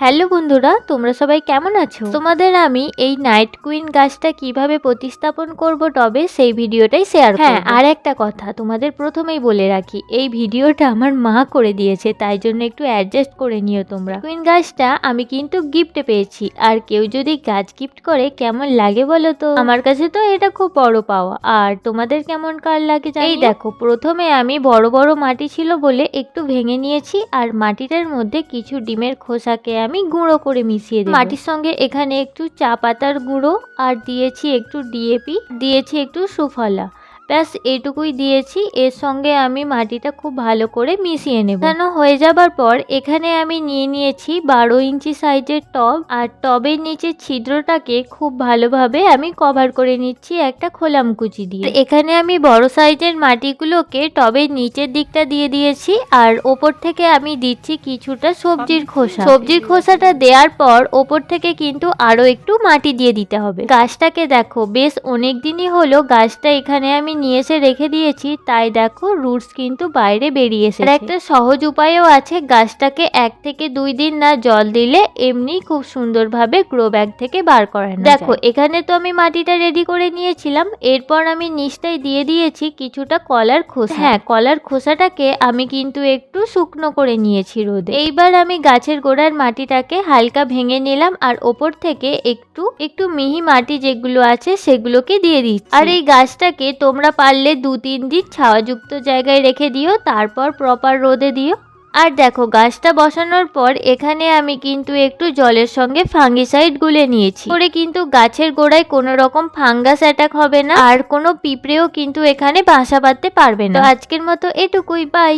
Hello বন্ধুরা তোমরা সবাই কেমন আছো? তোমাদের আমি এই নাইট কুইন গাছটা কীভাবে প্রতিস্থাপন করব টবে সেই ভিডিওটাই শেয়ার হ্যাঁ আর একটা কথা তোমাদের প্রথমেই বলে রাখি এই ভিডিওটা আমার মা করে দিয়েছে তাই জন্য একটু অ্যাডজাস্ট করে নিও তোমরা। কুইন গাছটা আমি কিন্তু গিফটে পেয়েছি আর কেউ যদি গাছ গিফট করে কেমন লাগে বলো তো? আমার কাছে তো এটা খুব বড় পাওয়া আর তোমাদের কেমন কার লাগে এই দেখো প্রথমে আমি বড় বড় মাটি ছিল বলে একটু ভেঙে নিয়েছি আর মাটিটার মধ্যে কিছু ডিমের খোসাকে আমি গুঁড়ো করে মিশিয়ে দিই মাটির সঙ্গে এখানে একটু চা পাতার গুঁড়ো আর দিয়েছি একটু ডিএপি দিয়েছি একটু সুফলা। ব্যাস, এটুকুই দিয়েছি। এর সঙ্গে আমি মাটিটা খুব ভালো করে মিশিয়ে নেব। কেন হয়ে যাবার পর এখানে আমি নিয়ে নিয়েছি বারো ইঞ্চি সাইজের টব। আর টবের নিচে ছিদ্রটাকে খুব ভালোভাবে আমি কভার করে নিচ্ছি একটা খোলাম কুচি দিয়ে। এখানে আমি বড় সাইজের মাটিগুলোকে টবের নিচের দিকটা দিয়ে দিয়েছি। আর ওপর থেকে আমি দিচ্ছি কিছুটা সবজির খোসা। সবজির খোসাটা দেওয়ার পর ওপর থেকে কিন্তু আরও একটু মাটি দিয়ে দিতে হবে। গাছটাকে দেখো, বেশ অনেক দিনই হলো গাছটা এখানে আমি নিয়ে এসে রেখে দিয়েছি তাই দেখো রুটস কিন্তু বাইরে বেরিয়ে এসেছে। আর একটা সহজ উপায়ও আছে গাছটাকে এক থেকে দুই দিন না জল দিলে এমনি খুব সুন্দরভাবে গ্রো ব্যাগ থেকে বার করানো দেখো এখানে তো আমি মাটিটা রেডি করে নিয়েছিলাম এরপর আমি নিচটাই দিয়ে দিয়েছি কিছুটা কলার খোসা। হ্যাঁ কলার খোসাটাকে আমি কিন্তু একটু শুকনো করে নিয়েছি রোদে। এইবার আমি গাছের গোড়ার মাটিটাকে হালকা ভেঙে নিলাম আর ওপর থেকে একটু একটু মিহি মাটি যেগুলো আছে সেগুলোকে দিয়ে দিচ্ছি। আর এই গাছটাকে তোমরা পারলে দু তিন দিন ছাওয়াযুক্ত জায়গায় রেখে দিও, তারপর প্রপার রোদে দিও। আর দেখো, গাছটা বসানোর পর এখানে আমি কিন্তু একটু জলের সঙ্গে ফাঙ্গিসাইড গুলে নিয়েছি। পরে কিন্তু গাছের গোড়ায় কোনো রকম ফাঙ্গাস অ্যাটাক হবে না, আর কোনো পিঁপড়েও কিন্তু এখানে বাসা বাঁধতে পারবে না। আজকের মতো এটুকুই বাই